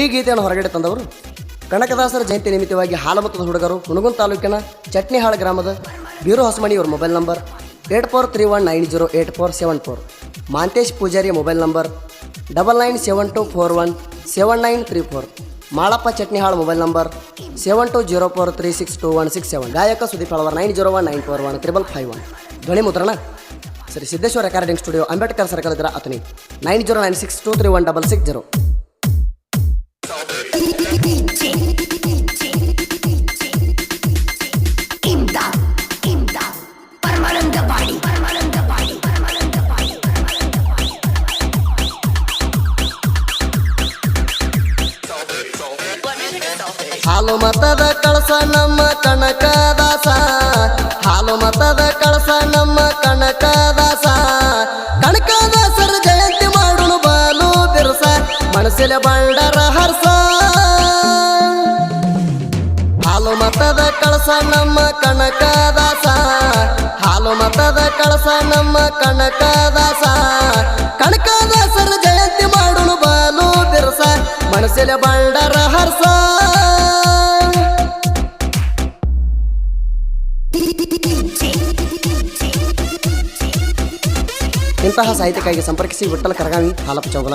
ಈ ಗೀತೆಯನ್ನು ಹೊರಗಡೆ ತಂದವರು ಕನಕದಾಸರ ಜಯಂತಿ ನಿಮಿತ್ತವಾಗಿ ಹಾಲಮತ್ತದ ಹುಡುಗರು ಹುಣಗುನ್ ತಾಲೂಕಿನ ಚಟ್ನಿಹಾಳ ಗ್ರಾಮದ ಬೀರು ಹೊಸಮಣಿ ಅವರ mobile number eight four three one nine zero eight four seven four. Mantesh Pujari mobile number double nine seven two four one seven nine three four. Malappa Chatnihal mobile number seven two zero four three six two one six seven. ಗಾಯಕ Sudeep Alavar nine zero one nine four one triple five one. ಧ್ವನಿ ಮುದ್ರಣ ಸರಿ, Siddeshwar recording studio Ambedkar circle ಹತ್ರ Athani nine zero nine six two three one double six zero ಹಾಲು ಮತದ ಕಳಸ ನಮ್ಮ ಕನಕದಾಸ ಹಾಲು ಮತದ ಕಳಸ ನಮ್ಮ ಕನಕದಾಸ ಮನಸ್ಸಿನ ಬಂಡರ ಹರ್ಸ. ಹಾಲು ಮತದ ಕಳಸ ನಮ್ಮ ಕನಕದಾಸ. ಹಾಲು ಮತದ ಕಳಸ ನಮ್ಮ ಕನಕದಾಸ. ಕನಕದಾಸರ ಜಯಂತಿ ಮಾಡಲು ಬಾಲು ಬಿರಸ ಮನಸ್ಸಿನ ಬಂಡರ ಹರ್ಸ. ಇಂತಹ ಸಾಹಿತ್ಯಕ್ಕಾಗಿ ಸಂಪರ್ಕಿಸಿ ಬಿಟ್ಟಲ ಕರಗಾವಿ ಹಾಲಪ್ಪ ಚೌಗಲ.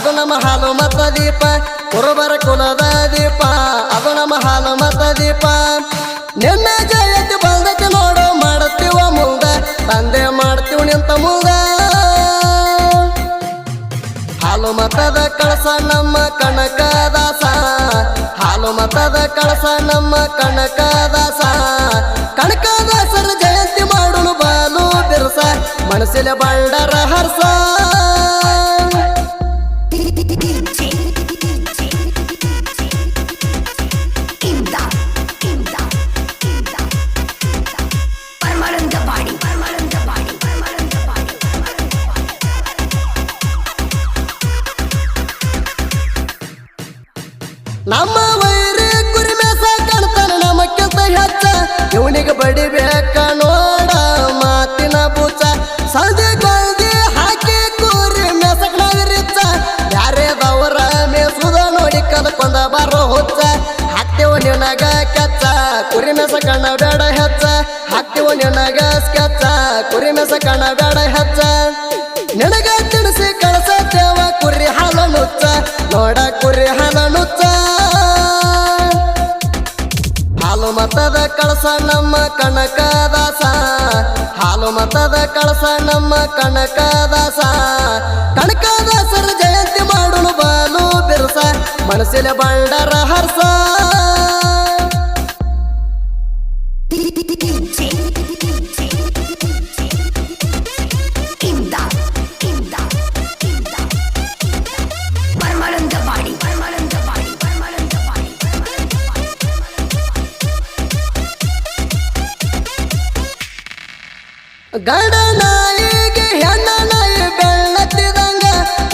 ಅದು ನಮ್ಮ ಹಾಲು ಮತ ದೀಪ ಕುರುಬರ ಕುಲದ ದೀಪ. ಅದು ನಮ್ಮ ಹಾಲು ಮತ ದೀಪ. ನಿನ್ನ ಜಯತಿ ಬಂದಕ್ಕೆ ನೋಡು ಮಾಡುತ್ತೀವ ಮುಂದ, ತಂದೆ ಮಾಡ್ತೀವಿ ನಿಂತ ಮುಂದ. ಹಾಲು ಮತದ ಕಳಸ ನಮ್ಮ ಕನಕದಾಸ ಹಾಲು ಮತದ ಕಳಸ ನಮ್ಮ ಕನಕದಾಸ. ಕನಕದಾಸರ ಜಯಂತಿ ಮಾಡುನು ಬಾಲು ಬಿರುಸ, ಮನಸ್ಸಿನ ಬಂಡರ ನಮ್ಮ ವೈರಿ ಕುರಿ ಮೇಸ ನಮ್ಮ ಕೆಲಸ ಹೆಚ್ಚ. ಇವನಿಗೆ ಬಡಿಬೇಕ ನೋಡ, ಮಾತಿನ ಬೂಚ. ಸಂಜೆ ಗೋಲ್ದಿ ಹಾಕಿ ಕುರಿ ಮೇಸಕ್ ಯಾರೇ ಯಾರೇದವರ ಮೇಸುದ ನೋಡಿ ಕಲ್ಕೊಂಡ ಬರೋ ಹುಚ್ಚ. ಹಾಕ್ತೇವ ನಿನಗ ಕೆಚ್ಚ ಕುರಿ ಮೇಸ ಕಣ್ಣ ಬೇಡ ಹೆಚ್ಚ. ಹಾಕ್ತೇವ ನಿನಗ ಸ್ಕೆಚ್ಚ ಕುರಿ ಮೇಸ ಕಣ್ಣ ಬೇಡ ಹೆಚ್ಚ. ನಿನಗ ಹಾಲು ಮತದ ಕಳಸ ನಮ್ಮ ಕನಕದಾಸ ಹಾಲು ಮತದ ಕಳಸ ನಮ್ಮ ಕನಕದಾಸ ಕನಕದಾಸರ ಜಯಂತಿ ಮಾಡಲು ಬಾಲು ಬಿರುಸ ಮನಸ್ಸಿನ ಬಂಡರ ಹರ್ಸ ಗಂಡ ನಾಯಿಗೆ ಹೆಣ್ಣ ನಾಯಿ ಬೆಳ್ಳತ್ತಿದಂಗ,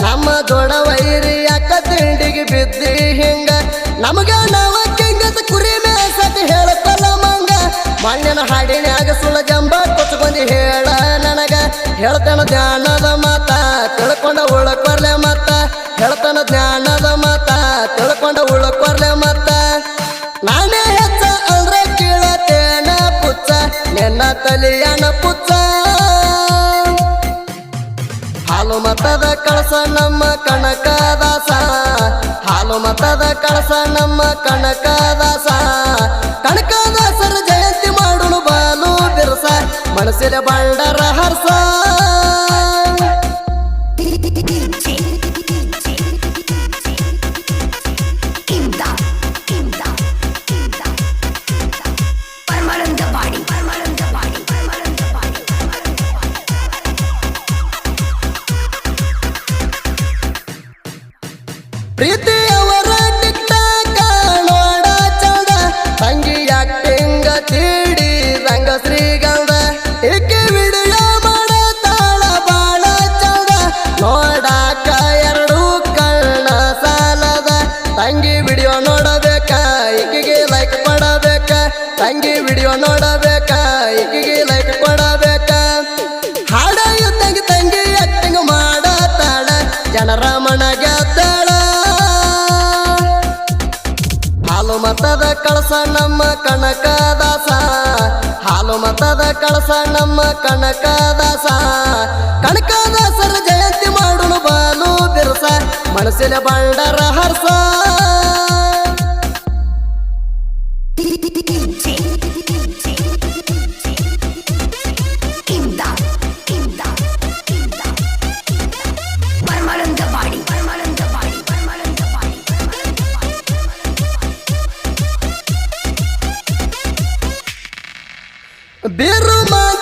ನಮ್ಮ ದೊಡ ವೈರಿ ಅಕ್ಕ ತಿಂಡಿಗೆ ಬಿದ್ದಿ ಹಿಂಗ. ನಮಗ ನಾವ ಕೆಂಗದ ಕುರಿ ಮೇಸತಿ ಹೇಳಕ್ಕಲ್ಲ ಮಂಗ. ಮಣ್ಣಿನ ಹಾಡಿನ್ಯಾಗ ಸುಳ್ಳ ಜಂಬ ಕೊಚ್ಕೊಂಡಿ ಹೇಳ ನನಗ. ಹೇಳ್ತಾನ ಜ್ಞಾನದ ಮಾತ, ತಿಳ್ಕೊಂಡ ಉಳಕೊರ್ಲೆ ಮತ್ತ ಹೇಳ್ತಾನ ಜ್ಞಾನದ ಮಾತ, ತಿಳ್ಕೊಂಡ ಉಳಕೊರ್ಲೆ ಮತ್ತ ನಾನೇ ಹೆಚ್ಚ ಅಲ್ರೆ ಕೇಳತೇನ ಪುಚ್ಚ, ನಿನ್ನ ತಲಿಯನ ಮತದ ಕಳಸ ನಮ್ಮ ಕನಕದಾಸ ಹಾಲು ಮತದ ಕಳಸ ನಮ್ಮ ಕನಕದಾಸ ವಿಡಿಯೋ ನೋಡಬೇಕ, ಈಗಿಗೆ ಲೈಕ್ ಮಾಡಬೇಕು. ತಂಗಿ ವಿಡಿಯೋ ನೋಡಬೇಕ, ಈಗಿಗೆ ಲೈಕ್ ಕೊಡಬೇಕ ಹಾಡ ತಂಗಿ ತಂಗಿ ಆಕ್ಟಿಂಗ್ ಮಾಡತಾಳ, ಜನರ ಮನ ಗೆದ್ದಾಳ ಹಾಲು ಮತದ ಕಳಸ ನಮ್ಮ ಕನಕದಾಸ ಹಾಲು ಮತದ ಕಳಸ ನಮ್ಮ ಕನಕದಾಸ ಕನಕದಾಸರ ಜಯಂತಿ ಮಾಡೋಣ ಬಾಲು ಬಿರ್ಸ, ಮನಸ್ಸಿನ ಬಂಡರ ಹರ್ಸ. Berman